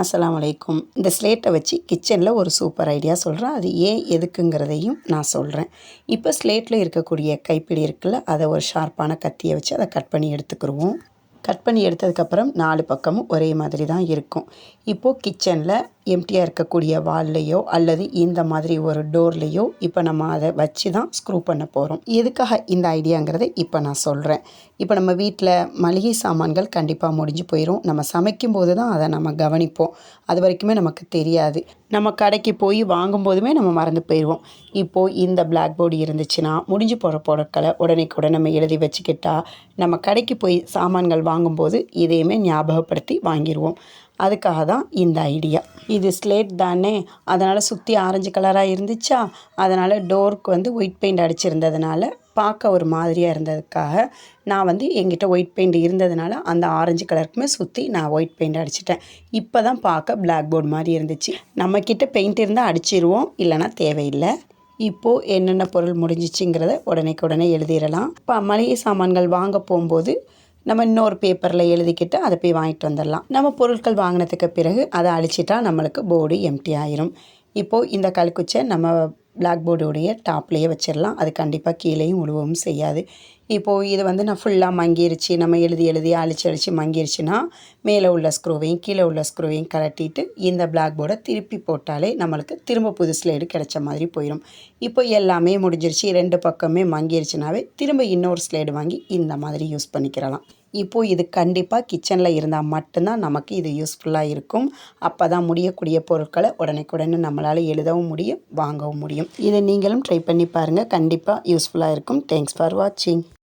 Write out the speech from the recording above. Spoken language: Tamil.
அஸ்லாம் வலைக்கும் இந்த ஸ்லேட்டை வச்சு கிச்சனில் ஒரு சூப்பர் ஐடியா சொல்கிறேன் அது ஏன் எதுக்குங்கிறதையும் நான் சொல்கிறேன் இப்போ ஸ்லேட்டில் இருக்கக்கூடிய கைப்பிடி இருக்குல்ல அதை ஒரு ஷார்ப்பான கத்தியை வச்சு அதை கட் பண்ணி எடுத்துக்கிருவோம். கட் பண்ணி எடுத்ததுக்கப்புறம் நாலு பக்கமும் ஒரே மாதிரி தான் இருக்கும். இப்போது கிச்சனில் எம்டியாக இருக்கக்கூடிய வால்லையோ அல்லது இந்த மாதிரி ஒரு டோர்லேயோ இப்போ நம்ம அதை வச்சு தான் ஸ்க்ரூ பண்ண போகிறோம் எதுக்காக இந்த ஐடியாங்கிறத இப்போ நான் சொல்கிறேன் இப்போ நம்ம வீட்டில் மளிகை சாமான்கள் கண்டிப்பாக முடிஞ்சு போயிடும் நம்ம சமைக்கும் போது தான் அதை நம்ம கவனிப்போம். அது வரைக்குமே நமக்கு தெரியாது. நம்ம கடைக்கு போய் வாங்கும்போதுமே நம்ம மறந்து போயிடுவோம் இப்போது இந்த பிளாக் போர்டு இருந்துச்சுன்னா முடிஞ்சு போகிற பொருட்களை உடனேக்குடன் நம்ம எழுதி வச்சுக்கிட்டா நம்ம கடைக்கு போய் சாமான்கள் வாங்கும்போது இதையுமே ஞாபகப்படுத்தி வாங்கிடுவோம் அதுக்காக தான் இந்த ஐடியா இது ஸ்லேட் தானே? அதனால் சுற்றி ஆரஞ்சு கலராக இருந்துச்சா? அதனால் டோருக்கு வந்து ஒயிட் பெயிண்ட் அடிச்சிருந்ததுனால பார்க்க ஒரு மாதிரியாக இருந்ததுக்காக நான் வந்து எங்கிட்ட ஒயிட் பெயிண்ட் இருந்ததுனால அந்த ஆரஞ்சு கலருக்குமே சுற்றி நான் ஒயிட் பெயிண்ட் அடிச்சிட்டேன். இப்போ தான் பார்க்க பிளாக் போர்டு மாதிரி இருந்துச்சு. நம்மக்கிட்ட பெயிண்ட் இருந்தால் அடிச்சிருவோம் இல்லைனா தேவையில்லை. இப்போது என்னென்ன பொருள் முடிஞ்சிச்சுங்கிறத உடனேக்கு உடனே எழுதிடலாம். இப்போ மளிகை சாமான்கள் வாங்க போகும்போது நம்ம இன்னொரு பேப்பரில் எழுதிக்கிட்டு அதை போய் வாங்கிட்டு வந்துடலாம். நம்ம பொருட்கள் வாங்கினதுக்கு பிறகு அதை அழிச்சிட்டா நம்மளுக்கு போர்டு எம்டி ஆயிரும். இப்போது இந்த கல்குச்சை நம்ம பிளாக் போர்டுடைய டாப்லேயே வச்சிடலாம். அது கண்டிப்பாக கீழேயும் உழுவவும் செய்யாது. இப்போது இது வந்து நான் ஃபுல்லாக மங்கிருச்சு நம்ம எழுதி எழுதி அழிச்சு அழிச்சு மங்கிருச்சுன்னா மேலே உள்ள ஸ்க்ரூவையும் கீழே உள்ள ஸ்க்ரூவையும் கலட்டிட்டு இந்த பிளாக் போர்டை திருப்பி போட்டாலே நம்மளுக்கு திரும்ப புது ஸ்லேடு கிடைச்ச மாதிரி போயிடும் இப்போ எல்லாமே முடிஞ்சிருச்சு. ரெண்டு பக்கமே மங்கிருச்சுனாவே திரும்ப இன்னொரு ஸ்லேடு வாங்கி இந்த மாதிரி யூஸ் பண்ணிக்கிறலாம். இப்போது இது கண்டிப்பாக கிச்சனில் இருந்தால் மட்டும்தான் நமக்கு இது யூஸ்ஃபுல்லாக இருக்கும். அப்போ தான் முடியக்கூடிய பொருட்களை உடனே நம்மளால் எழுதவும் முடியும் வாங்கவும் முடியும். முடியும். இதை நீங்களும் ட்ரை பண்ணி பாருங்கள் கண்டிப்பாக யூஸ்ஃபுல்லாக இருக்கும். தேங்க்ஸ் ஃபார் வாட்சிங்